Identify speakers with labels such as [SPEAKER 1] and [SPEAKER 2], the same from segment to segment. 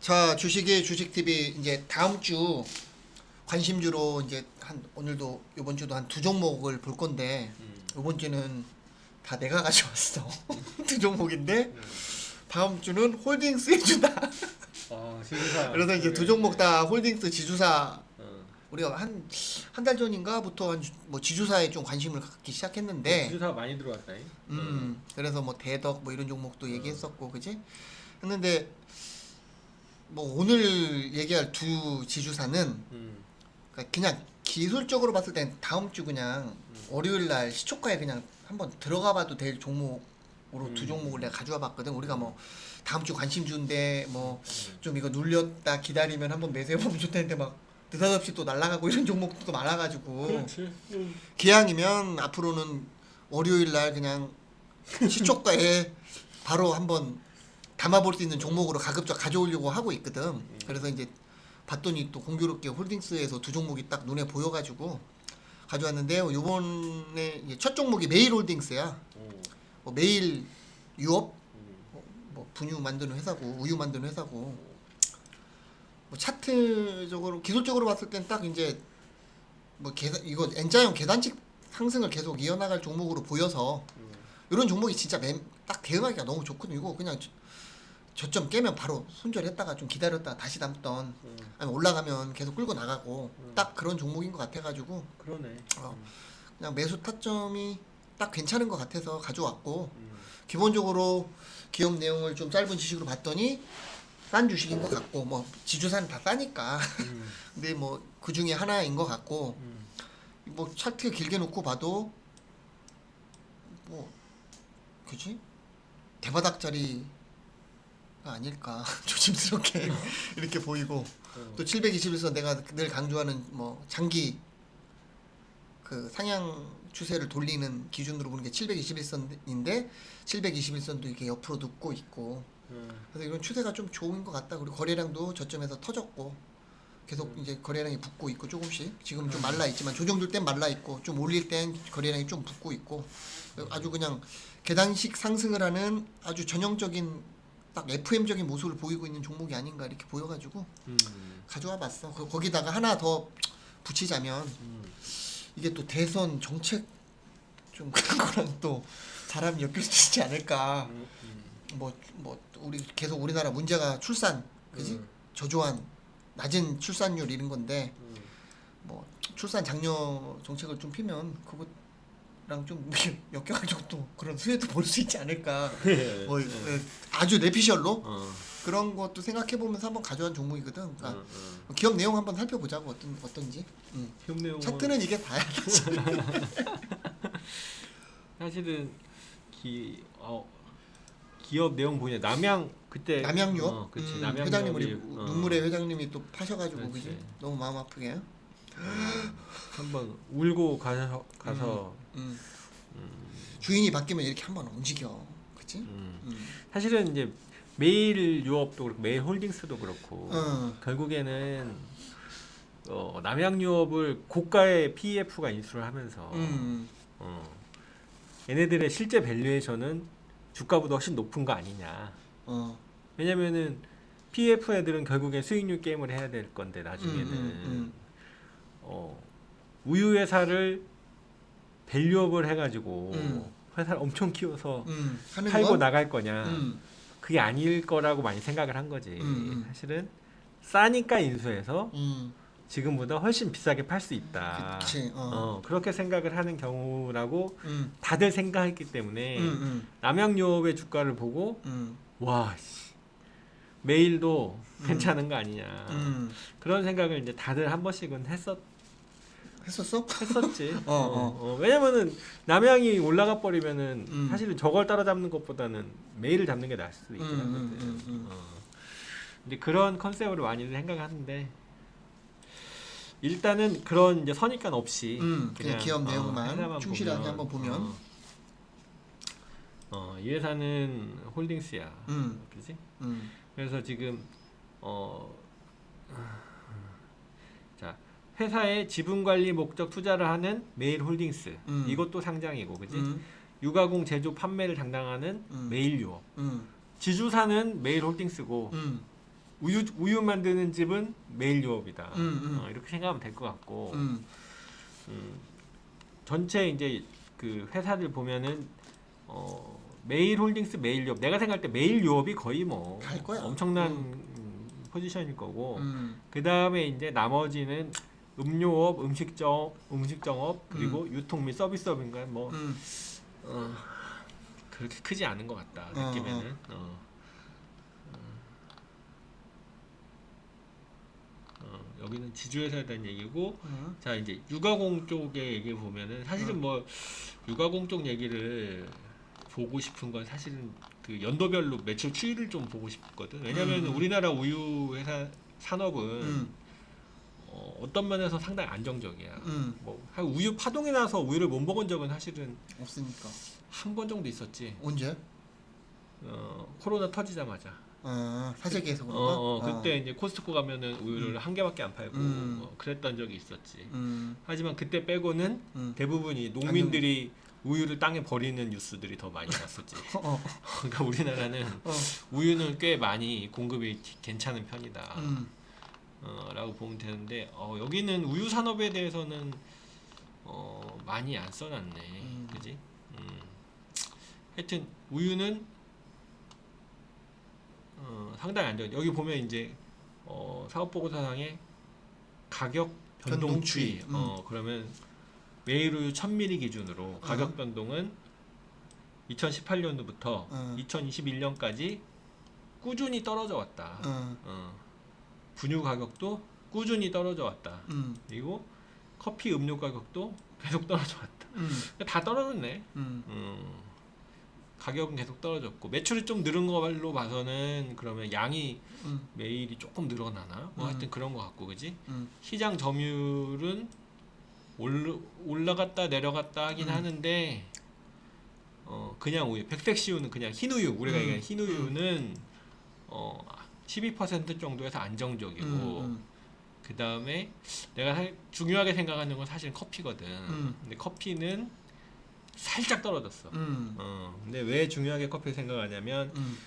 [SPEAKER 1] 자 주식의 주식 TV 이제 다음 주 관심주로 이제 한 오늘도 이번 주도 한 두 종목을 볼 건데 이번 주는 다 내가 가져왔어 두 종목인데 다음 주는 홀딩스의 주다
[SPEAKER 2] 아 지주사.
[SPEAKER 1] 그래서 이제 두 종목 다 홀딩스 지주사
[SPEAKER 2] 어.
[SPEAKER 1] 우리가 한 한 달 전인가부터 한 뭐 지주사에 좀 관심을 갖기 시작했는데
[SPEAKER 2] 지주사 많이 들어왔다.
[SPEAKER 1] 음 그래서 뭐 대덕 뭐 이런 종목도 얘기했었고 그지 했는데 뭐 오늘 얘기할 두 지주사는
[SPEAKER 2] 음.
[SPEAKER 1] 그러니까 그냥 기술적으로 봤을 땐 다음 주 그냥 월요일 날 시초가에 그냥 한번 들어가 봐도 될 종목으로 두
[SPEAKER 2] 음.
[SPEAKER 1] 종목을 내가 가져와 봤거든. 우리가 뭐 다음 주 관심 주인데 뭐좀 이거 눌렸다 기다리면 한번 매수해 보면 좋다는데 막 느닷없이 또 날아가고 이런 종목도 또 많아 가지고
[SPEAKER 2] 그렇지. 음.
[SPEAKER 1] 기왕이면 앞으로는 월요일 날 그냥 시초가에 바로 한번 담아볼 수 있는 종목으로 가급적 가져오려고 하고 있거든. 그래서 이제 봤더니 또 공교롭게 홀딩스에서 두 종목이 딱 눈에 보여가지고 가져왔는데요. 요번에 첫 종목이 메일홀딩스야.
[SPEAKER 2] 어.
[SPEAKER 1] 뭐 메일 유업
[SPEAKER 2] 음.
[SPEAKER 1] 뭐, 뭐 분유 만드는 회사고 우유 만드는 회사고 뭐 차트적으로 기술적으로 봤을 땐 딱 이제 뭐 계단 이거 N자형 계단식 상승을 계속 이어나갈 종목으로 보여서
[SPEAKER 2] 음.
[SPEAKER 1] 이런 종목이 진짜 맨, 딱 대응하기가 너무 좋거든요. 이거 그냥 저- 저점 깨면 바로 손절했다가 좀 기다렸다가 다시 담던
[SPEAKER 2] 음.
[SPEAKER 1] 아니면 올라가면 계속 끌고 나가고
[SPEAKER 2] 음.
[SPEAKER 1] 딱 그런 종목인 것 같아가지고
[SPEAKER 2] 그러네.
[SPEAKER 1] 어. 그냥 매수 타점이 딱 괜찮은 것 같아서 가져왔고
[SPEAKER 2] 음.
[SPEAKER 1] 기본적으로 기업 내용을 좀 짧은 지식으로 봤더니 싼 주식인 것 같고 뭐 지주사는 다 싸니까
[SPEAKER 2] 음.
[SPEAKER 1] 근데 뭐 그 중에 하나인 것 같고
[SPEAKER 2] 음.
[SPEAKER 1] 뭐 차트 길게 놓고 봐도 뭐 그지 대바닥짜리가 아닐까. 조심스럽게 이렇게 보이고.
[SPEAKER 2] 어.
[SPEAKER 1] 또 721선 내가 늘 강조하는 뭐 장기 그 상향 추세를 돌리는 기준으로 보는 게 721선인데 721선도 이렇게 옆으로 눕고 있고.
[SPEAKER 2] 음.
[SPEAKER 1] 그래서 이런 추세가 좀 좋은 것 같다. 그리고 거래량도 저점에서 터졌고. 계속 이제 거래량이 붙고 있고 조금씩. 지금 좀 말라 있지만 조정될 땐 말라 있고 좀 올릴 땐 거래량이 좀 붙고 있고. 아주 그냥 계단식 상승을 하는 아주 전형적인 딱 FM적인 모습을 보이고 있는 종목이 아닌가 이렇게 보여가지고
[SPEAKER 2] 음.
[SPEAKER 1] 가져와 봤어. 그- 거기다가 하나 더 붙이자면
[SPEAKER 2] 음.
[SPEAKER 1] 이게 또 대선 정책 좀 그런 거랑 또 사람이 엮일 수 있지 않을까.
[SPEAKER 2] 음. 음.
[SPEAKER 1] 뭐 뭐 우리 계속 우리나라 문제가 출산 그지
[SPEAKER 2] 음.
[SPEAKER 1] 저조한 낮은 출산율 이런 건데
[SPEAKER 2] 음.
[SPEAKER 1] 뭐 출산 장려 정책을 좀 피면 그것 랑좀 엮여가지고 또 그런 수혜도 볼 수 있지 않을까 뭐 예, 아주 내피셜로
[SPEAKER 2] 어.
[SPEAKER 1] 그런 것도 생각해 보면서 한번 가져온 종목이거든
[SPEAKER 2] 어.
[SPEAKER 1] 그러니까
[SPEAKER 2] 어.
[SPEAKER 1] 기업 내용 한번 살펴보자고 어떤 어떤지 음.
[SPEAKER 2] 기업 내용은
[SPEAKER 1] 차트는 이게 다야 사실.
[SPEAKER 2] 사실은 기 어. 기업 내용 보냐 남양 그때
[SPEAKER 1] 남양유업
[SPEAKER 2] 어, 그치
[SPEAKER 1] 음,
[SPEAKER 2] 남양
[SPEAKER 1] 회장님 우리
[SPEAKER 2] 어,
[SPEAKER 1] 눈물의 회장님이 또 파셔가지고.
[SPEAKER 2] 그지
[SPEAKER 1] 너무 마음 아프게
[SPEAKER 2] 한번 울고 가서 가서
[SPEAKER 1] 음. 주인이 바뀌면 이렇게 한번 움직여 그치
[SPEAKER 2] 음.
[SPEAKER 1] 음.
[SPEAKER 2] 사실은 이제 메일 유업도 그렇고 메일 홀딩스도 그렇고
[SPEAKER 1] 어.
[SPEAKER 2] 결국에는 어, 남양 유업을 고가의 PEF가 인수를 하면서
[SPEAKER 1] 음.
[SPEAKER 2] 어, 얘네들의 실제 밸류에이션은 주가보다 훨씬 높은 거 아니냐.
[SPEAKER 1] 어.
[SPEAKER 2] 왜냐면은 PF 애들은 결국에 수익률 게임을 해야 될 건데 나중에는
[SPEAKER 1] 음, 음,
[SPEAKER 2] 어, 우유 회사를 밸류업을 해가지고
[SPEAKER 1] 음.
[SPEAKER 2] 회사를 엄청 키워서
[SPEAKER 1] 음. 하는
[SPEAKER 2] 팔고
[SPEAKER 1] 건?
[SPEAKER 2] 나갈 거냐.
[SPEAKER 1] 음.
[SPEAKER 2] 그게 아닐 거라고 많이 생각을 한 거지.
[SPEAKER 1] 음, 음.
[SPEAKER 2] 사실은 싸니까 인수해서
[SPEAKER 1] 음.
[SPEAKER 2] 지금보다 훨씬 비싸게 팔 수 있다.
[SPEAKER 1] 그치 어.
[SPEAKER 2] 어, 그렇게 생각을 하는 경우라고
[SPEAKER 1] 음.
[SPEAKER 2] 다들 생각했기 때문에
[SPEAKER 1] 음. 음.
[SPEAKER 2] 남양유업의 주가를 보고
[SPEAKER 1] 음.
[SPEAKER 2] 와 씨, 메일도
[SPEAKER 1] 음.
[SPEAKER 2] 괜찮은 거 아니냐
[SPEAKER 1] 음.
[SPEAKER 2] 그런 생각을 이제 다들 한 번씩은 했었
[SPEAKER 1] 했었어?
[SPEAKER 2] 했었지.
[SPEAKER 1] 어, 어.
[SPEAKER 2] 어, 왜냐면은 남양이 올라가 버리면은
[SPEAKER 1] 음.
[SPEAKER 2] 사실은 저걸 따라잡는 것보다는 메일을 잡는 게 나을 수도
[SPEAKER 1] 음,
[SPEAKER 2] 있긴 하거든.
[SPEAKER 1] 음, 음, 음.
[SPEAKER 2] 어. 근데 그런 컨셉으로 많이들 생각하는데 일단은 그런 이제 선입관 없이
[SPEAKER 1] 음. 그냥 기업
[SPEAKER 2] 어,
[SPEAKER 1] 내용만 충실하게 한번 보면
[SPEAKER 2] 어, 어, 이 회사는 홀딩스야.
[SPEAKER 1] 음.
[SPEAKER 2] 그지?
[SPEAKER 1] 음.
[SPEAKER 2] 그래서 지금 어, 자 회사의 지분 관리 목적 투자를 하는 메일 홀딩스
[SPEAKER 1] 음.
[SPEAKER 2] 이것도 상장이고, 그지?
[SPEAKER 1] 음.
[SPEAKER 2] 유가공 제조 판매를 담당하는
[SPEAKER 1] 음.
[SPEAKER 2] 메일 유업.
[SPEAKER 1] 음.
[SPEAKER 2] 지주사는 메일 홀딩스고
[SPEAKER 1] 음.
[SPEAKER 2] 우유 우유 만드는 집은 메일 유업이다.
[SPEAKER 1] 음, 음.
[SPEAKER 2] 어, 이렇게 생각하면 될 것 같고
[SPEAKER 1] 음.
[SPEAKER 2] 음, 전체 이제 그 회사들 보면은 어, 메일 홀딩스 메일 유업 내가 생각할 때 메일 유업이 거의 뭐. 엄청난
[SPEAKER 1] 음.
[SPEAKER 2] 음, 포지션일 거고
[SPEAKER 1] 음.
[SPEAKER 2] 그 다음에 이제 나머지는 음료업, 음식점, 음식점업 그리고 유통 및 서비스업인가 뭐
[SPEAKER 1] 음.
[SPEAKER 2] 어, 그렇게 크지 않은 것 같다
[SPEAKER 1] 어,
[SPEAKER 2] 느낌에는. 어. 어, 여기는 지주회사에 대한 얘기고
[SPEAKER 1] 음.
[SPEAKER 2] 자 이제 유가공 쪽의 얘기 보면은 사실은 뭐 유가공 쪽 얘기를 보고 싶은 건 사실은 그 연도별로 매출 추이를 좀 보고 싶거든. 왜냐면
[SPEAKER 1] 음.
[SPEAKER 2] 우리나라 우유 회사 산업은
[SPEAKER 1] 음.
[SPEAKER 2] 어, 어떤 면에서 상당히 안정적이야.
[SPEAKER 1] 음.
[SPEAKER 2] 뭐한 우유 파동이 나서 우유를 못 먹은 적은 사실은
[SPEAKER 1] 없으니까.
[SPEAKER 2] 한 번 정도 있었지.
[SPEAKER 1] 언제?
[SPEAKER 2] 어, 코로나 터지자마자.
[SPEAKER 1] 아, 사재기에서
[SPEAKER 2] 어,
[SPEAKER 1] 그런가?
[SPEAKER 2] 어, 그때 이제 코스트코 가면은 우유를
[SPEAKER 1] 음.
[SPEAKER 2] 한 개밖에 안 팔고
[SPEAKER 1] 음.
[SPEAKER 2] 어, 그랬던 적이 있었지.
[SPEAKER 1] 음.
[SPEAKER 2] 하지만 그때 빼고는
[SPEAKER 1] 음.
[SPEAKER 2] 대부분이 농민들이 우유를 땅에 버리는 뉴스들이 더 많이 났었지.
[SPEAKER 1] 어, 어.
[SPEAKER 2] 그러니까 우리나라는
[SPEAKER 1] 어.
[SPEAKER 2] 우유는 꽤 많이 공급이 괜찮은 편이다.
[SPEAKER 1] 음.
[SPEAKER 2] 어, 라고 보면 되는데 어, 여기는 우유 산업에 대해서는 어, 많이 안 써놨네.
[SPEAKER 1] 음.
[SPEAKER 2] 그지? 음. 하여튼 우유는 어, 상당히 안전. 여기 보면 이제 어, 사업보고서상에 가격 변동추이.
[SPEAKER 1] 변동 추이. 음.
[SPEAKER 2] 어, 그러면 매일 우유 1000ml 기준으로 가격
[SPEAKER 1] 어.
[SPEAKER 2] 변동은 2018년도부터
[SPEAKER 1] 어.
[SPEAKER 2] 2021년까지 꾸준히 떨어져 왔다.
[SPEAKER 1] 어.
[SPEAKER 2] 어. 분유 가격도 꾸준히 떨어져 왔다.
[SPEAKER 1] 음.
[SPEAKER 2] 그리고 커피 음료 가격도 계속 떨어져 왔다.
[SPEAKER 1] 음.
[SPEAKER 2] 다 떨어졌네.
[SPEAKER 1] 음.
[SPEAKER 2] 음. 가격은 계속 떨어졌고 매출이 좀 늘은 걸로 봐서는 그러면 양이
[SPEAKER 1] 음.
[SPEAKER 2] 매일이 조금 늘어나나? 뭐
[SPEAKER 1] 음.
[SPEAKER 2] 하여튼 그런 것 같고 그지?
[SPEAKER 1] 음.
[SPEAKER 2] 시장 점유율은 올, 올라갔다 내려갔다 하긴
[SPEAKER 1] 음.
[SPEAKER 2] 하는데 어 그냥 우유 백색 시우는 그냥 흰 우유 우리가
[SPEAKER 1] 음.
[SPEAKER 2] 얘기하는 흰 우유는 어 12% 정도에서 안정적이고
[SPEAKER 1] 음.
[SPEAKER 2] 그 다음에 내가 사- 중요하게 생각하는 건 사실 커피거든.
[SPEAKER 1] 음.
[SPEAKER 2] 근데 커피는 살짝 떨어졌어.
[SPEAKER 1] 음.
[SPEAKER 2] 어, 근데 왜 중요하게 커피 생각하냐면
[SPEAKER 1] 음.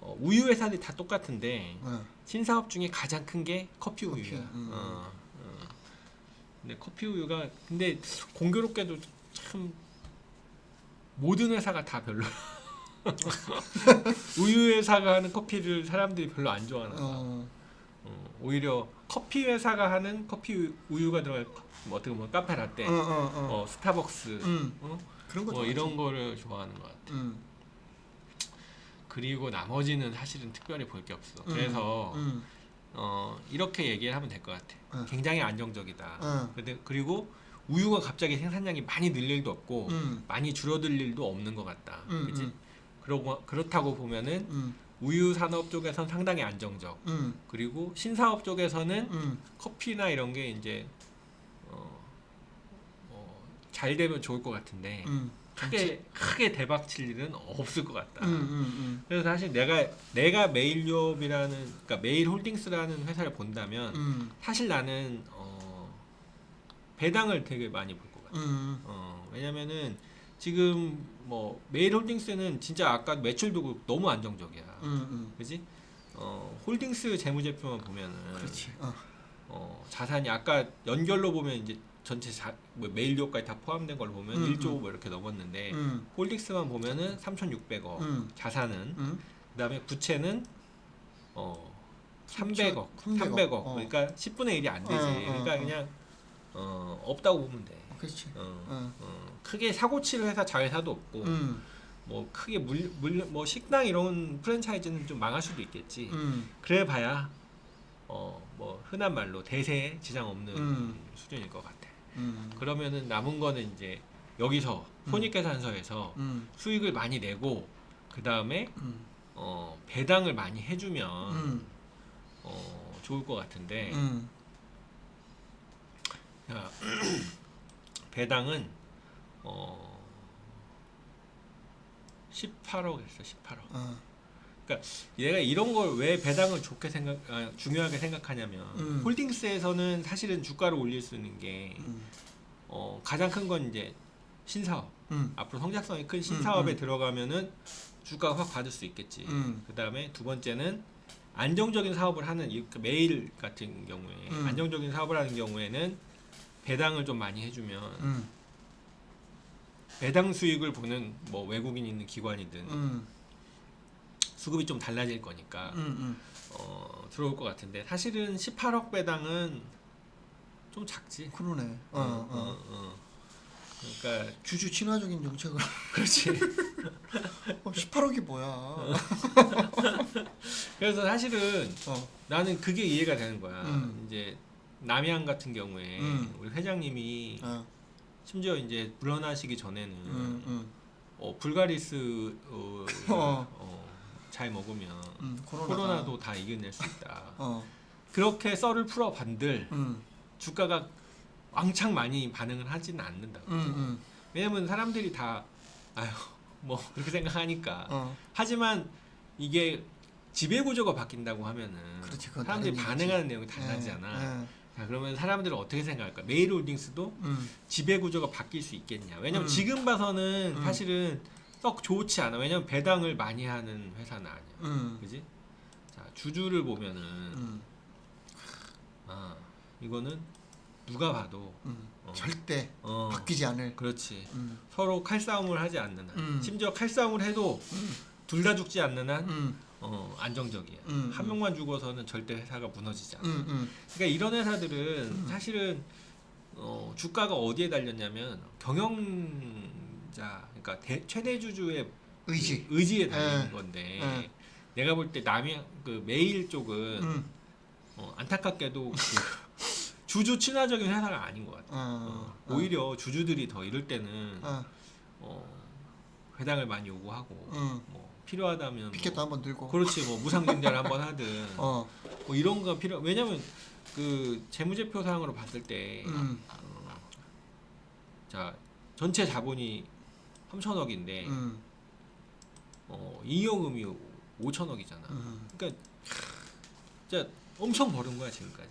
[SPEAKER 2] 어, 우유 회사들이 다 똑같은데
[SPEAKER 1] 어.
[SPEAKER 2] 신사업 중에 가장 큰 게 커피
[SPEAKER 1] 커피,
[SPEAKER 2] 우유야.
[SPEAKER 1] 음.
[SPEAKER 2] 어, 어. 근데 커피 우유가 근데 공교롭게도 참 모든 회사가 다 별로. 우유 회사가 하는 커피를 사람들이 별로 안 좋아하는 거야.
[SPEAKER 1] 어.
[SPEAKER 2] 어, 오히려 커피 회사가 하는 커피 우유- 우유가 들어간 커- 뭐 어떻게 보면 카페 라떼,
[SPEAKER 1] 어, 어, 어.
[SPEAKER 2] 어, 스타벅스,
[SPEAKER 1] 음.
[SPEAKER 2] 어?
[SPEAKER 1] 그런 거
[SPEAKER 2] 뭐
[SPEAKER 1] 좋아하지.
[SPEAKER 2] 이런 거를 좋아하는 것 같아.
[SPEAKER 1] 음.
[SPEAKER 2] 그리고 나머지는 사실은 특별히 볼 게 없어.
[SPEAKER 1] 음.
[SPEAKER 2] 그래서
[SPEAKER 1] 음.
[SPEAKER 2] 어, 이렇게 얘기를 하면 될 것 같아.
[SPEAKER 1] 어.
[SPEAKER 2] 굉장히 안정적이다.
[SPEAKER 1] 어.
[SPEAKER 2] 근데 그리고 우유가 갑자기 생산량이 많이 늘 일도 없고
[SPEAKER 1] 음.
[SPEAKER 2] 많이 줄어들 일도 없는 것 같다.
[SPEAKER 1] 음,
[SPEAKER 2] 그지?
[SPEAKER 1] 음.
[SPEAKER 2] 그러고 그렇다고 보면은
[SPEAKER 1] 음.
[SPEAKER 2] 우유 산업 쪽에선 상당히 안정적.
[SPEAKER 1] 음.
[SPEAKER 2] 그리고 신사업 쪽에서는
[SPEAKER 1] 음.
[SPEAKER 2] 커피나 이런 게 이제 어, 어, 잘 되면 좋을 것 같은데
[SPEAKER 1] 음.
[SPEAKER 2] 크게 크게 대박 칠 일은 없을 것 같다.
[SPEAKER 1] 음. 음.
[SPEAKER 2] 그래서 사실 내가 내가 메일유업이라는 그러니까 메일홀딩스라는 회사를 본다면
[SPEAKER 1] 음.
[SPEAKER 2] 사실 나는 어, 배당을 되게 많이 볼 것 같아.
[SPEAKER 1] 음.
[SPEAKER 2] 어, 왜냐면은 지금 뭐 메일홀딩스는 진짜 아까 매출도 너무 안정적이야.
[SPEAKER 1] 음. 음.
[SPEAKER 2] 그지? 어, 홀딩스 재무제표만 보면은
[SPEAKER 1] 그렇지. 어.
[SPEAKER 2] 어, 자산이 아까 연결로 보면 이제 전체 자, 뭐 메일료까지 다 포함된 걸로 보면
[SPEAKER 1] 음,
[SPEAKER 2] 1조 뭐 이렇게 넘었는데
[SPEAKER 1] 음.
[SPEAKER 2] 홀딩스만 보면은 3,600억
[SPEAKER 1] 음.
[SPEAKER 2] 자산은
[SPEAKER 1] 음.
[SPEAKER 2] 그다음에 부채는 어 300억
[SPEAKER 1] 300억.
[SPEAKER 2] 300억
[SPEAKER 1] 어.
[SPEAKER 2] 그러니까 10분의 1이 안 되지
[SPEAKER 1] 어, 어,
[SPEAKER 2] 그러니까
[SPEAKER 1] 어.
[SPEAKER 2] 그냥 어 없다고 보면 돼
[SPEAKER 1] 그렇지.
[SPEAKER 2] 어,
[SPEAKER 1] 어.
[SPEAKER 2] 어, 크게 사고 칠 회사 자회사도 없고
[SPEAKER 1] 음.
[SPEAKER 2] 뭐 크게 물, 물, 뭐 식당 이런 프랜차이즈는 좀 망할 수도 있겠지
[SPEAKER 1] 음.
[SPEAKER 2] 그래 봐야 어 뭐 흔한 말로 대세에 지장 없는
[SPEAKER 1] 음.
[SPEAKER 2] 수준일 것 같아
[SPEAKER 1] 음.
[SPEAKER 2] 그러면은 남은 거는 이제 여기서
[SPEAKER 1] 음.
[SPEAKER 2] 손익계산서에서
[SPEAKER 1] 음.
[SPEAKER 2] 수익을 많이 내고 그 다음에
[SPEAKER 1] 음.
[SPEAKER 2] 어, 배당을 많이 해주면
[SPEAKER 1] 음.
[SPEAKER 2] 어, 좋을 것 같은데
[SPEAKER 1] 음.
[SPEAKER 2] 자, 배당은 어, 18억 했어 18억.
[SPEAKER 1] 어.
[SPEAKER 2] 얘가 이런 걸 왜 배당을 좋게 생각 아, 중요하게 생각하냐면
[SPEAKER 1] 음.
[SPEAKER 2] 홀딩스에서는 사실은 주가를 올릴 수 있는 게
[SPEAKER 1] 음.
[SPEAKER 2] 어, 가장 큰 건 이제 신사업
[SPEAKER 1] 음.
[SPEAKER 2] 앞으로 성장성이 큰 신사업에
[SPEAKER 1] 음.
[SPEAKER 2] 들어가면은 주가가 확 받을 수 있겠지.
[SPEAKER 1] 음.
[SPEAKER 2] 그 다음에 두 번째는 안정적인 사업을 하는 이 메일 같은 경우에
[SPEAKER 1] 음.
[SPEAKER 2] 안정적인 사업을 하는 경우에는 배당을 좀 많이 해주면
[SPEAKER 1] 음.
[SPEAKER 2] 배당 수익을 보는 뭐 외국인 있는 기관이든
[SPEAKER 1] 음.
[SPEAKER 2] 수급이 좀 달라질 거니까
[SPEAKER 1] 음. 음.
[SPEAKER 2] 어, 들어올 것 같은데 사실은 18억 배당은 좀 작지.
[SPEAKER 1] 그러네. 어.
[SPEAKER 2] 어,
[SPEAKER 1] 어.
[SPEAKER 2] 어, 어. 그러니까
[SPEAKER 1] 주주 친화적인 정책을
[SPEAKER 2] 그렇지.
[SPEAKER 1] 어, 18억이 뭐야? 어.
[SPEAKER 2] 그래서 사실은
[SPEAKER 1] 어.
[SPEAKER 2] 나는 그게 이해가 되는 거야.
[SPEAKER 1] 음.
[SPEAKER 2] 이제 남양 같은 경우에
[SPEAKER 1] 음.
[SPEAKER 2] 우리 회장님이
[SPEAKER 1] 어.
[SPEAKER 2] 심지어 이제 물러나시기 전에는
[SPEAKER 1] 음. 음.
[SPEAKER 2] 어, 불가리스 어,
[SPEAKER 1] 어.
[SPEAKER 2] 어, 잘 먹으면
[SPEAKER 1] 음. 코로나가.
[SPEAKER 2] 코로나도 다 이겨낼 수 있다.
[SPEAKER 1] 어.
[SPEAKER 2] 그렇게 썰을 풀어반들
[SPEAKER 1] 음.
[SPEAKER 2] 주가가 왕창 많이 반응을 하지는 않는다.
[SPEAKER 1] 음. 음.
[SPEAKER 2] 왜냐면 사람들이 다 아유 뭐 그렇게 생각하니까.
[SPEAKER 1] 어.
[SPEAKER 2] 하지만 이게 지배 구조가 바뀐다고 하면은
[SPEAKER 1] 그렇지, 그건
[SPEAKER 2] 사람들이
[SPEAKER 1] 다른
[SPEAKER 2] 반응하는 내용이 달라지잖아.
[SPEAKER 1] 예, 예.
[SPEAKER 2] 자 그러면 사람들은 어떻게 생각할까? 메일홀딩스도
[SPEAKER 1] 음.
[SPEAKER 2] 지배 구조가 바뀔 수 있겠냐? 왜냐면
[SPEAKER 1] 음.
[SPEAKER 2] 지금 봐서는
[SPEAKER 1] 음.
[SPEAKER 2] 사실은 썩 좋지 않아. 왜냐면 배당을 많이 하는 회사는 아니야.
[SPEAKER 1] 음.
[SPEAKER 2] 그지? 자 주주를 보면은
[SPEAKER 1] 음.
[SPEAKER 2] 아 이거는 누가 봐도
[SPEAKER 1] 음.
[SPEAKER 2] 어.
[SPEAKER 1] 절대
[SPEAKER 2] 어
[SPEAKER 1] 바뀌지 않을.
[SPEAKER 2] 그렇지.
[SPEAKER 1] 음.
[SPEAKER 2] 서로 칼싸움을 하지 않는 한
[SPEAKER 1] 음.
[SPEAKER 2] 심지어 칼싸움을 해도 둘다 죽지 않는 한
[SPEAKER 1] 음.
[SPEAKER 2] 어, 안정적이야.
[SPEAKER 1] 음.
[SPEAKER 2] 한 명만 죽어서는 절대 회사가 무너지지 않아.
[SPEAKER 1] 음. 음.
[SPEAKER 2] 그러니까 이런 회사들은 사실은 어, 주가가 어디에 달렸냐면 경영자, 그러니까 대- 최대 주주의
[SPEAKER 1] 의지.
[SPEAKER 2] 그 의지에 달린
[SPEAKER 1] 예.
[SPEAKER 2] 건데
[SPEAKER 1] 예.
[SPEAKER 2] 내가 볼 때 남이 그 메일 쪽은
[SPEAKER 1] 음.
[SPEAKER 2] 어, 안타깝게도 그 주주 친화적인 회사가 아닌 것 같아.
[SPEAKER 1] 어.
[SPEAKER 2] 어, 오히려 주주들이 더 이럴 때는
[SPEAKER 1] 어.
[SPEAKER 2] 어, 회당을 많이 요구하고
[SPEAKER 1] 음.
[SPEAKER 2] 뭐 필요하다면
[SPEAKER 1] 피켓도
[SPEAKER 2] 뭐,
[SPEAKER 1] 한번 들고.
[SPEAKER 2] 그렇지 뭐 무상증자를 한번 하든
[SPEAKER 1] 어.
[SPEAKER 2] 뭐 이런 거 필요 왜냐면 그 재무제표 사항으로 봤을 때
[SPEAKER 1] 음.
[SPEAKER 2] 자 전체 자본이 3천억인데
[SPEAKER 1] 음.
[SPEAKER 2] 어, 이용음이 5천억이잖아.
[SPEAKER 1] 음.
[SPEAKER 2] 그러니까 진짜 엄청 벌은 거야 지금까지.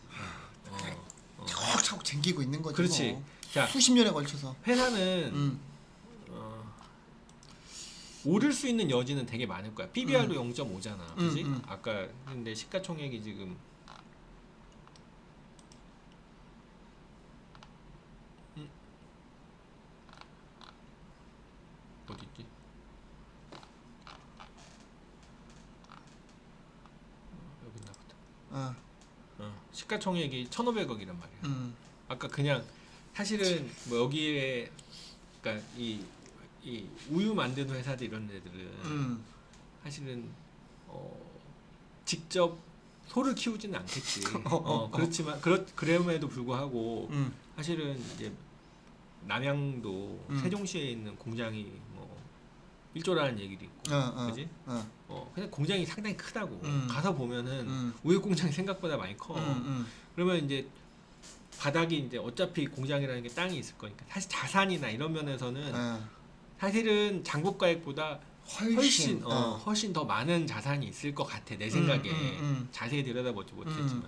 [SPEAKER 2] 어, 어.
[SPEAKER 1] 차곡차곡 쟁기고 있는 거지.
[SPEAKER 2] 그렇지.
[SPEAKER 1] 뭐.
[SPEAKER 2] 자
[SPEAKER 1] 수십 년에 걸쳐서.
[SPEAKER 2] 회사는
[SPEAKER 1] 음.
[SPEAKER 2] 어, 오를 수 있는 여지는 되게 많을 거야. PBR도 0.5잖아.
[SPEAKER 1] 음,
[SPEAKER 2] 그지?
[SPEAKER 1] 음.
[SPEAKER 2] 아까 근데 시가총액이 지금 음. 어디 있지? 어, 여기 있나 보다.
[SPEAKER 1] 어.
[SPEAKER 2] 어, 시가총액이 1,500억이란 말이야.
[SPEAKER 1] 음.
[SPEAKER 2] 아까 그냥 사실은 뭐 여기에 그러니까 이, 이 우유 만드는 회사들 이런 데들은
[SPEAKER 1] 음.
[SPEAKER 2] 사실은 어 직접 소를 키우지는 않겠지.
[SPEAKER 1] 어, 어,
[SPEAKER 2] 어,
[SPEAKER 1] 어.
[SPEAKER 2] 그렇지만 그렇 그럼에도 불구하고
[SPEAKER 1] 음.
[SPEAKER 2] 사실은 이제 남양도
[SPEAKER 1] 음.
[SPEAKER 2] 세종시에 있는 공장이 뭐 일조라는 얘기도 있고,
[SPEAKER 1] 어. 어.
[SPEAKER 2] 그지?
[SPEAKER 1] 어.
[SPEAKER 2] 어 근데 공장이 상당히 크다고
[SPEAKER 1] 음.
[SPEAKER 2] 가서 보면은
[SPEAKER 1] 음.
[SPEAKER 2] 우유 공장이 생각보다 많이 커.
[SPEAKER 1] 음. 음.
[SPEAKER 2] 그러면 이제 바닥이 이제 어차피 공장이라는 게 땅이 있을 거니까 사실 자산이나 이런 면에서는
[SPEAKER 1] 어.
[SPEAKER 2] 사실은 장부가액보다
[SPEAKER 1] 훨씬,
[SPEAKER 2] 훨씬 어,
[SPEAKER 1] 어.
[SPEAKER 2] 훨씬 더 많은 자산이 있을 것 같아 내 생각에
[SPEAKER 1] 음, 음, 음.
[SPEAKER 2] 자세히 들여다보지 못했지만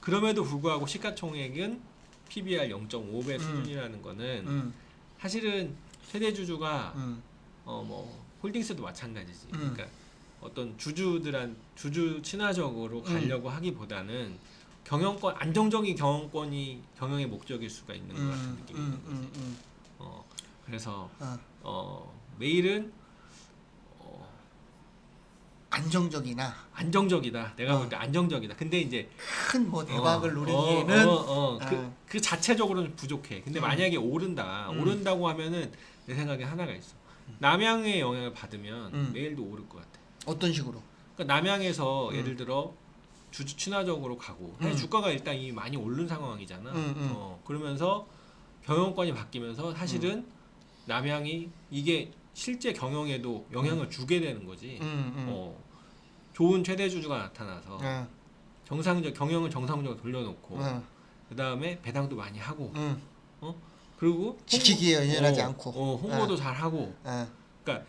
[SPEAKER 2] 그럼에도 불구하고 시가총액은 PBR 0.5배
[SPEAKER 1] 음.
[SPEAKER 2] 수준이라는 거는
[SPEAKER 1] 음.
[SPEAKER 2] 사실은 최대 주주가
[SPEAKER 1] 음.
[SPEAKER 2] 어뭐 홀딩스도 마찬가지지
[SPEAKER 1] 음.
[SPEAKER 2] 그러니까 어떤 주주들한 주주 친화적으로 가려고 하기보다는 경영권 안정적인 경영권이 경영의 목적일 수가 있는 것 같은
[SPEAKER 1] 음.
[SPEAKER 2] 느낌이
[SPEAKER 1] 음.
[SPEAKER 2] 있는 거지.
[SPEAKER 1] 음. 음.
[SPEAKER 2] 어, 그래서
[SPEAKER 1] 어.
[SPEAKER 2] 어, 메일은 어,
[SPEAKER 1] 안정적이나
[SPEAKER 2] 안정적이다. 내가
[SPEAKER 1] 어.
[SPEAKER 2] 볼때 안정적이다. 근데 이제
[SPEAKER 1] 큰 뭐 대박을
[SPEAKER 2] 어,
[SPEAKER 1] 누리기에는
[SPEAKER 2] 어, 어, 어. 그,
[SPEAKER 1] 어.
[SPEAKER 2] 그 자체적으로는 부족해. 근데
[SPEAKER 1] 음.
[SPEAKER 2] 만약에 오른다.
[SPEAKER 1] 음.
[SPEAKER 2] 오른다고 하면은 내 생각에 하나가 있어. 남양의 영향을 받으면
[SPEAKER 1] 음.
[SPEAKER 2] 메일도 오를 것 같아.
[SPEAKER 1] 어떤 식으로?
[SPEAKER 2] 그러니까 남양에서
[SPEAKER 1] 음.
[SPEAKER 2] 예를 들어 주주 친화적으로 가고 사실
[SPEAKER 1] 음.
[SPEAKER 2] 주가가 일단 이미 많이 오른 상황이잖아.
[SPEAKER 1] 음, 음.
[SPEAKER 2] 어, 그러면서 경영권이 바뀌면서 사실은 남양이 이게 실제 경영에도 영향을 주게 되는 거지.
[SPEAKER 1] 음. 음.
[SPEAKER 2] 어, 좋은 최대 주주가 나타나서
[SPEAKER 1] 어.
[SPEAKER 2] 정상적 경영을 정상적으로 돌려놓고
[SPEAKER 1] 어.
[SPEAKER 2] 그 다음에 배당도 많이 하고
[SPEAKER 1] 음.
[SPEAKER 2] 그리고
[SPEAKER 1] 지키기에 연연하지
[SPEAKER 2] 어,
[SPEAKER 1] 않고.
[SPEAKER 2] 어, 홍보도 잘 하고
[SPEAKER 1] 어.
[SPEAKER 2] 그러니까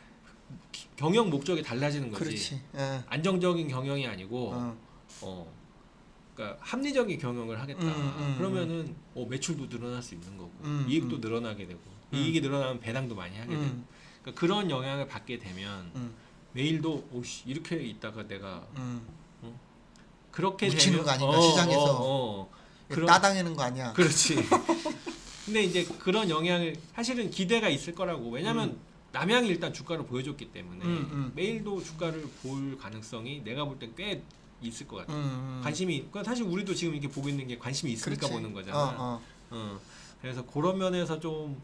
[SPEAKER 2] 기- 경영 목적이 달라지는 거지.
[SPEAKER 1] 그렇지. 예.
[SPEAKER 2] 안정적인 경영이 아니고 어.
[SPEAKER 1] 어.
[SPEAKER 2] 그러니까 합리적인 경영을 하겠다.
[SPEAKER 1] 음, 음,
[SPEAKER 2] 그러면은 어, 매출도 늘어날 수 있는 거고
[SPEAKER 1] 음,
[SPEAKER 2] 이익도
[SPEAKER 1] 음.
[SPEAKER 2] 늘어나게 되고
[SPEAKER 1] 음.
[SPEAKER 2] 이익이 늘어나면 배당도 많이 하게 되고
[SPEAKER 1] 음.
[SPEAKER 2] 그러니까 그런 영향을 받게 되면
[SPEAKER 1] 음.
[SPEAKER 2] 매일도 오씨 이렇게 있다가 내가
[SPEAKER 1] 음.
[SPEAKER 2] 그렇게
[SPEAKER 1] 묻히는
[SPEAKER 2] 되면
[SPEAKER 1] 거 아닌가, 시장에서.
[SPEAKER 2] 어, 어. 그런-
[SPEAKER 1] 따당하는 거 아니야.
[SPEAKER 2] 그렇지. 근데 이제 그런 영향을 사실은 기대가 있을 거라고 왜냐면 남양이 일단 주가를 보여줬기 때문에
[SPEAKER 1] 음, 음.
[SPEAKER 2] 매일도 주가를 볼 가능성이 내가 볼 땐 꽤 있을 것 같아.
[SPEAKER 1] 음, 음.
[SPEAKER 2] 관심이 그러니까 사실 우리도 지금 이렇게 보고 있는 게 관심이 있으니까
[SPEAKER 1] 그렇지.
[SPEAKER 2] 보는 거잖아.
[SPEAKER 1] 어, 어.
[SPEAKER 2] 어, 그래서 그런 면에서 좀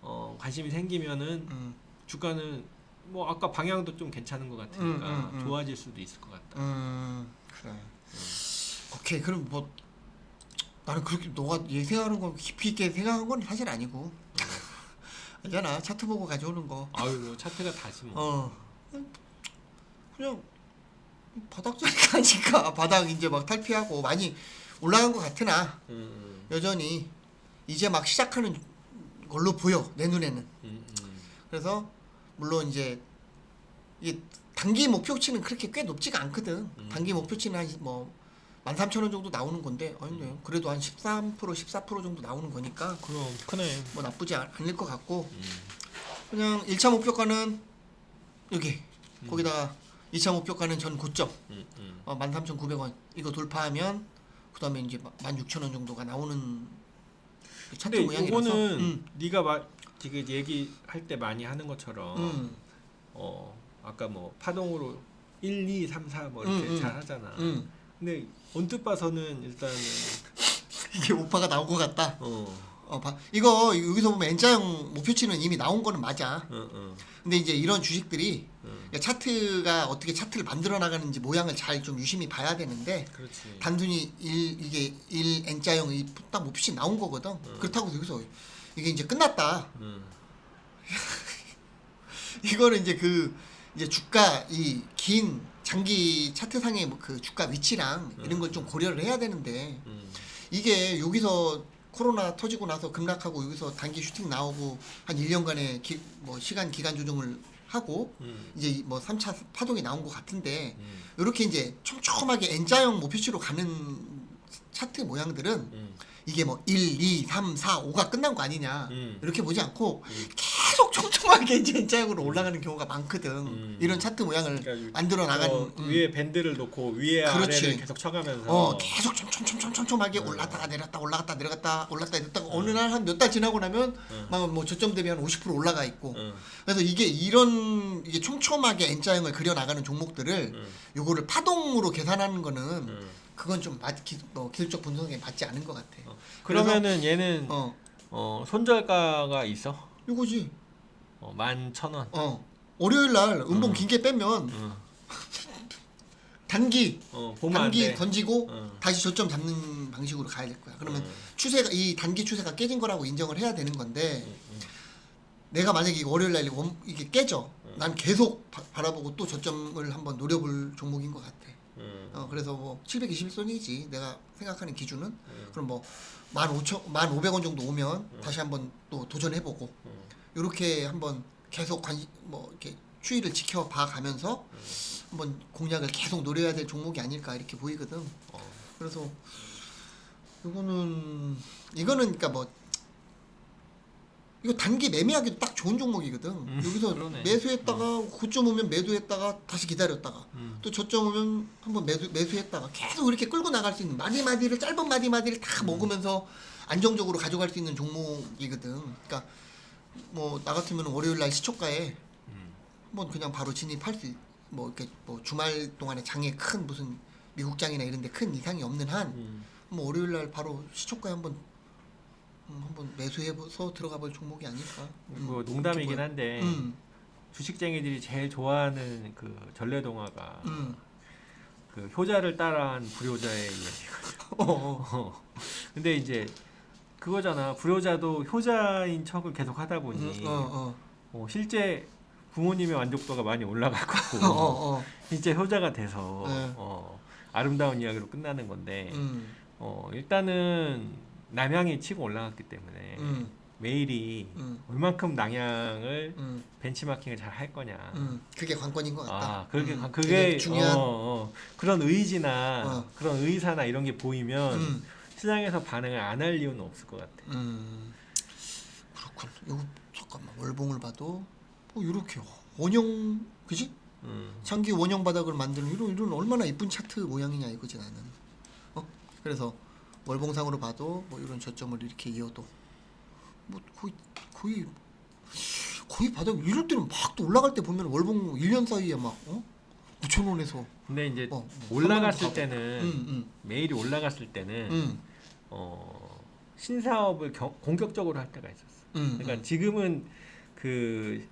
[SPEAKER 2] 어, 관심이 생기면은
[SPEAKER 1] 음.
[SPEAKER 2] 주가는 뭐 아까 방향도 좀 괜찮은 것 같으니까
[SPEAKER 1] 음, 음, 음.
[SPEAKER 2] 좋아질 수도 있을 것 같다.
[SPEAKER 1] 음. 그래. 오케이. 그럼 뭐 나는 그렇게 너가 예상하는 거 깊이 있게 생각한 건 사실 아니고. 알잖아. 차트 보고 가져오는 거.
[SPEAKER 2] 아유 뭐 차트가 다지 뭐.
[SPEAKER 1] 어. 그냥 바닥 자리가 아니까 바닥 이제 막 탈피하고 많이 올라간 것 같으나
[SPEAKER 2] 음,
[SPEAKER 1] 여전히 이제 막 시작하는 걸로 보여 내 눈에는.
[SPEAKER 2] 음, 음,
[SPEAKER 1] 그래서 물론 이제 이 단기 목표치는 그렇게 꽤 높지가 않거든.
[SPEAKER 2] 음.
[SPEAKER 1] 단기 목표치는 한뭐 13,000원 정도 나오는 건데 아니네. 그래도 한 13% 14% 정도 나오는 거니까
[SPEAKER 2] 그럼 크네.
[SPEAKER 1] 뭐 나쁘지 않- 않을 것 같고
[SPEAKER 2] 음,
[SPEAKER 1] 그냥 1차 목표가는 여기
[SPEAKER 2] 음.
[SPEAKER 1] 거기다가 2차 목표가는 전 고점
[SPEAKER 2] 음, 음.
[SPEAKER 1] 어, 13,900원 이거 돌파하면 그 다음에 이제 16,000원 정도가 나오는
[SPEAKER 2] 근데
[SPEAKER 1] 모양이라서
[SPEAKER 2] 이거는
[SPEAKER 1] 음,
[SPEAKER 2] 네가 막 지금 얘기할 때 많이 하는 것처럼
[SPEAKER 1] 음,
[SPEAKER 2] 어 아까 뭐 파동으로 1, 2, 3, 4 뭐 이렇게
[SPEAKER 1] 음, 음.
[SPEAKER 2] 잘 하잖아.
[SPEAKER 1] 음.
[SPEAKER 2] 근데 언뜻 봐서는 일단은
[SPEAKER 1] 이게 오빠가 나온 것 같다.
[SPEAKER 2] 어,
[SPEAKER 1] 어, 봐. 이거 여기서 보면 N자형 목표치는 이미 나온 거는 맞아.
[SPEAKER 2] 어, 어,
[SPEAKER 1] 근데 이제 이런 주식들이
[SPEAKER 2] 어.
[SPEAKER 1] 그러니까 차트가 어떻게 차트를 만들어 나가는지 모양을 잘 좀 유심히 봐야 되는데
[SPEAKER 2] 그렇지.
[SPEAKER 1] 단순히 일 이게 1 N자형이 딱 목표치 나온 거거든. 그렇다고 여기서 이게 이제 끝났다.
[SPEAKER 2] 음,
[SPEAKER 1] 이거는 이제 그 이제 주가 이 긴 장기 차트상의 뭐그 주가 위치랑 이런 걸 좀 고려를 해야 되는데
[SPEAKER 2] 음,
[SPEAKER 1] 이게 여기서 코로나 터지고 나서 급락하고 여기서 단기 슈팅 나오고 한 1년간의 기, 뭐 시간 기간 조정을 하고
[SPEAKER 2] 음,
[SPEAKER 1] 이제 이뭐 3차 파동이 나온 것 같은데
[SPEAKER 2] 음,
[SPEAKER 1] 이렇게 이제 촘촘하게 N자형 목표치로 가는 차트 모양들은
[SPEAKER 2] 음,
[SPEAKER 1] 이게 뭐 1, 2, 3, 4, 5가 끝난 거 아니냐
[SPEAKER 2] 음.
[SPEAKER 1] 이렇게 보지 않고
[SPEAKER 2] 음.
[SPEAKER 1] 계속 촘촘하게 N자형으로 올라가는 경우가 많거든
[SPEAKER 2] 음.
[SPEAKER 1] 이런 차트 모양을
[SPEAKER 2] 그러니까
[SPEAKER 1] 만들어 나가는
[SPEAKER 2] 어,
[SPEAKER 1] 음.
[SPEAKER 2] 위에 밴드를 놓고 위에
[SPEAKER 1] 그렇지.
[SPEAKER 2] 아래를 계속 쳐가면서
[SPEAKER 1] 어 계속 촘촘촘촘촘하게
[SPEAKER 2] 음.
[SPEAKER 1] 올랐다가 내렸다 올라갔다 내려갔다 올랐다 내렸다 가 어느 날 한 몇 달 지나고 나면
[SPEAKER 2] 음.
[SPEAKER 1] 막뭐 저점 대비 한 50% 올라가 있고
[SPEAKER 2] 어,
[SPEAKER 1] 그래서 이게 이런 이게 촘촘하게 N자형을 그려 나가는 종목들을
[SPEAKER 2] 음,
[SPEAKER 1] 요거를 파동으로 계산하는 거는
[SPEAKER 2] 음.
[SPEAKER 1] 그건 좀 맞, 기, 어, 기술적 분석에 맞지 않은 것 같아.
[SPEAKER 2] 어. 그러면은 얘는
[SPEAKER 1] 어
[SPEAKER 2] 어, 손절가가 있어?
[SPEAKER 1] 요거지.
[SPEAKER 2] 어, 만 천 원.
[SPEAKER 1] 어 월요일 날 음봉
[SPEAKER 2] 음.
[SPEAKER 1] 긴게 빼면
[SPEAKER 2] 어,
[SPEAKER 1] 단기
[SPEAKER 2] 어, 보면 안
[SPEAKER 1] 단기
[SPEAKER 2] 돼.
[SPEAKER 1] 던지고
[SPEAKER 2] 어.
[SPEAKER 1] 다시 저점 잡는 방식으로 가야 될 거야. 그러면
[SPEAKER 2] 어.
[SPEAKER 1] 추세가 이 단기 추세가 깨진 거라고 인정을 해야 되는 건데
[SPEAKER 2] 음, 음.
[SPEAKER 1] 내가 만약에 이거 월요일 날 원- 이게 깨져.
[SPEAKER 2] 음.
[SPEAKER 1] 난 계속 바, 바라보고 또 저점을 한번 노려볼 종목인 것 같아.
[SPEAKER 2] 음,
[SPEAKER 1] 어 그래서 뭐 721선이지 내가 생각하는 기준은
[SPEAKER 2] 음,
[SPEAKER 1] 그럼 뭐 15,000 1,500원 정도 오면
[SPEAKER 2] 음.
[SPEAKER 1] 다시 한번 또 도전해보고
[SPEAKER 2] 음,
[SPEAKER 1] 이렇게 한번 계속 관뭐 이렇게 추이를 지켜봐 가면서
[SPEAKER 2] 음.
[SPEAKER 1] 한번 공략을 계속 노려야 될 종목이 아닐까 이렇게 보이거든.
[SPEAKER 2] 어.
[SPEAKER 1] 그래서 이거는 이거는 그러니까 뭐 이거 단기 매매하기도 딱 좋은 종목이거든.
[SPEAKER 2] 음,
[SPEAKER 1] 여기서
[SPEAKER 2] 그러네.
[SPEAKER 1] 매수했다가 고점 오면 매도했다가 다시 기다렸다가
[SPEAKER 2] 음.
[SPEAKER 1] 또 저점 오면 한번 매수 매수했다가 계속 이렇게 끌고 나갈 수 있는 마디 마디를 짧은 마디 마디를 다 먹으면서 안정적으로 가져갈 수 있는 종목이거든. 그러니까 뭐 나 같으면 월요일 날 시초가에
[SPEAKER 2] 음.
[SPEAKER 1] 한번 그냥 바로 진입할 수, 있- 뭐 이렇게 뭐 주말 동안에 장에 큰 무슨 미국장이나 이런데 큰 이상이 없는 한,
[SPEAKER 2] 음.
[SPEAKER 1] 뭐 월요일 날 바로 시초가에 한번 음, 한번 매수해서 들어가볼 종목이 아닐까. 음,
[SPEAKER 2] 뭐 농담이긴 한데.
[SPEAKER 1] 음,
[SPEAKER 2] 주식쟁이들이 제일 좋아하는 그 전래동화가
[SPEAKER 1] 음.
[SPEAKER 2] 그 효자를 따라한 불효자의 이야기거든.
[SPEAKER 1] 어, 어.
[SPEAKER 2] 어. 근데 이제 그거잖아. 불효자도 효자인 척을 계속 하다 보니
[SPEAKER 1] 음, 어, 어,
[SPEAKER 2] 어, 실제 부모님의 만족도가 많이 올라갈 거고
[SPEAKER 1] 어, 어, 어.
[SPEAKER 2] 진짜 효자가 돼서
[SPEAKER 1] 네.
[SPEAKER 2] 어, 아름다운 이야기로 끝나는 건데
[SPEAKER 1] 음,
[SPEAKER 2] 어, 일단은 남양이 치고 올라갔기 때문에
[SPEAKER 1] 음,
[SPEAKER 2] 메일이
[SPEAKER 1] 음.
[SPEAKER 2] 얼만큼 낭양을
[SPEAKER 1] 음,
[SPEAKER 2] 벤치마킹을 잘 할 거냐.
[SPEAKER 1] 음, 그게 관건인 것 같다.
[SPEAKER 2] 아, 그게
[SPEAKER 1] 음,
[SPEAKER 2] 그게
[SPEAKER 1] 되게 중요한.
[SPEAKER 2] 어, 어, 그런 의지나
[SPEAKER 1] 어.
[SPEAKER 2] 그런 의사나 이런 게 보이면
[SPEAKER 1] 음,
[SPEAKER 2] 시장에서 반응을 안 할 이유는 없을 것 같아.
[SPEAKER 1] 음, 그렇군. 이거 잠깐만 월봉을 봐도 뭐 이렇게 원형 그지?
[SPEAKER 2] 음.
[SPEAKER 1] 장기 원형 바닥을 만드는 이런 이런 얼마나 이쁜 차트 모양이냐 이거지 나는. 어? 그래서 월봉상으로 봐도 뭐 이런 저점을 이렇게 이어도 뭐 거의 거의 거의 바닥 이럴 때는 막 또 올라갈 때 보면 월봉 1년 사이에 막 어? 9천 원에서
[SPEAKER 2] 근데 이제
[SPEAKER 1] 어,
[SPEAKER 2] 올라갔을
[SPEAKER 1] 가고.
[SPEAKER 2] 때는
[SPEAKER 1] 음,
[SPEAKER 2] 메일이 올라갔을 때는
[SPEAKER 1] 음, 음,
[SPEAKER 2] 어, 신사업을 겨- 공격적으로 할 때가 있었어.
[SPEAKER 1] 음,
[SPEAKER 2] 그러니까
[SPEAKER 1] 음.
[SPEAKER 2] 지금은 그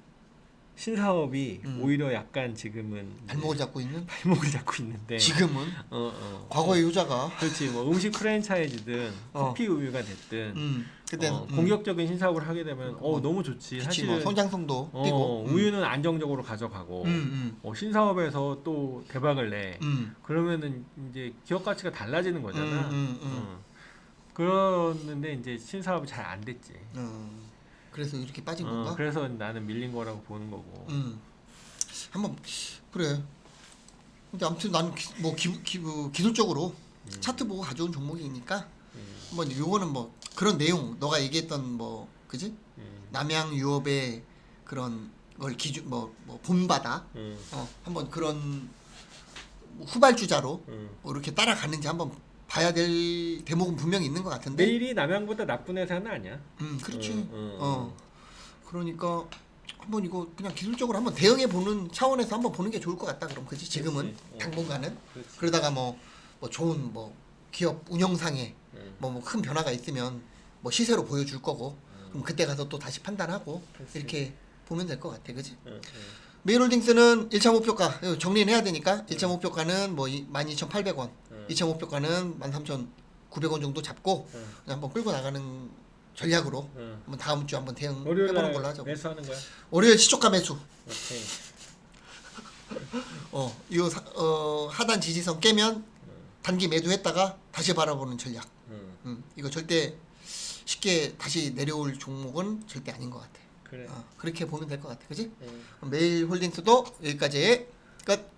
[SPEAKER 2] 신사업이
[SPEAKER 1] 음.
[SPEAKER 2] 오히려 약간 지금은
[SPEAKER 1] 발목을 잡고 있는?
[SPEAKER 2] 발목을 잡고 있는데.
[SPEAKER 1] 지금은?
[SPEAKER 2] 어, 어.
[SPEAKER 1] 과거의 효자가?
[SPEAKER 2] 그렇지. 뭐 음식 프랜차이즈든
[SPEAKER 1] 어.
[SPEAKER 2] 커피 우유가 됐든.
[SPEAKER 1] 음, 그때는
[SPEAKER 2] 어,
[SPEAKER 1] 음,
[SPEAKER 2] 공격적인 신사업을 하게 되면 어,
[SPEAKER 1] 어.
[SPEAKER 2] 너무 좋지.
[SPEAKER 1] 그치
[SPEAKER 2] 사실은
[SPEAKER 1] 뭐 성장성도
[SPEAKER 2] 어,
[SPEAKER 1] 뛰고. 음.
[SPEAKER 2] 우유는 안정적으로 가져가고.
[SPEAKER 1] 음, 음,
[SPEAKER 2] 어, 신사업에서 또 대박을 내.
[SPEAKER 1] 음,
[SPEAKER 2] 그러면은 이제 기업 가치가 달라지는 거잖아.
[SPEAKER 1] 음, 음, 음.
[SPEAKER 2] 어. 그러는데 이제 신사업이 잘 안 됐지.
[SPEAKER 1] 어, 그래서 이렇게 빠진
[SPEAKER 2] 어,
[SPEAKER 1] 건가?
[SPEAKER 2] 그래서 나는 밀린 거라고 보는 거고
[SPEAKER 1] 음. 한번 그래. 근데 아무튼 나는 기, 뭐 기, 기, 그 기술적으로
[SPEAKER 2] 음.
[SPEAKER 1] 차트 보고 가져온 종목이니까
[SPEAKER 2] 음,
[SPEAKER 1] 한번 요거는 뭐 그런 내용 너가 얘기했던 뭐 그지
[SPEAKER 2] 음,
[SPEAKER 1] 남양 유업의 그런 걸 기준 뭐, 뭐 본바다
[SPEAKER 2] 음,
[SPEAKER 1] 어 한번 그런 후발주자로
[SPEAKER 2] 음.
[SPEAKER 1] 뭐 이렇게 따라가는지 한번 봐야 될 대목은 분명히 있는 것 같은데.
[SPEAKER 2] 메일이 남양보다 나쁜 회사는 아니야
[SPEAKER 1] 음 그렇지.
[SPEAKER 2] 음, 음,
[SPEAKER 1] 어 그러니까 한번 이거 그냥 기술적으로 한번 대응해 보는 차원에서 한번 보는 게 좋을 것 같다 그럼 그지 지금은
[SPEAKER 2] 그렇지. 어.
[SPEAKER 1] 당분간은
[SPEAKER 2] 그렇지.
[SPEAKER 1] 그러다가 뭐, 뭐 좋은 뭐 기업 운영상에
[SPEAKER 2] 음,
[SPEAKER 1] 뭐 큰 변화가 있으면 뭐 시세로 보여줄 거고 그럼 그때 가서 또 다시 판단하고
[SPEAKER 2] 그렇지.
[SPEAKER 1] 이렇게 보면 될 것 같아 그지
[SPEAKER 2] 음, 음.
[SPEAKER 1] 메일홀딩스는 1차 목표가 이거 정리는 해야 되니까 1차 목표가는 뭐 12,800원
[SPEAKER 2] 음.
[SPEAKER 1] 2차 목표가는 13,900원 정도 잡고
[SPEAKER 2] 음.
[SPEAKER 1] 그냥 한번 끌고 나가는 전략으로
[SPEAKER 2] 음.
[SPEAKER 1] 한번 다음 주 한번 대응
[SPEAKER 2] 월요일
[SPEAKER 1] 해보는
[SPEAKER 2] 날
[SPEAKER 1] 걸로 하죠
[SPEAKER 2] 매수하는 거야?
[SPEAKER 1] 월요일 시초가 매수.
[SPEAKER 2] 오케이.
[SPEAKER 1] 어 사- 어, 하단 지지선 깨면 단기 매도했다가 다시 바라보는 전략.
[SPEAKER 2] 음,
[SPEAKER 1] 음, 이거 절대 쉽게 다시 내려올 종목은 절대 아닌 것 같아.
[SPEAKER 2] 그래.
[SPEAKER 1] 어, 그렇게 보면 될 것 같아. 그지?
[SPEAKER 2] 음.
[SPEAKER 1] 메일 홀딩스도 여기까지. 끝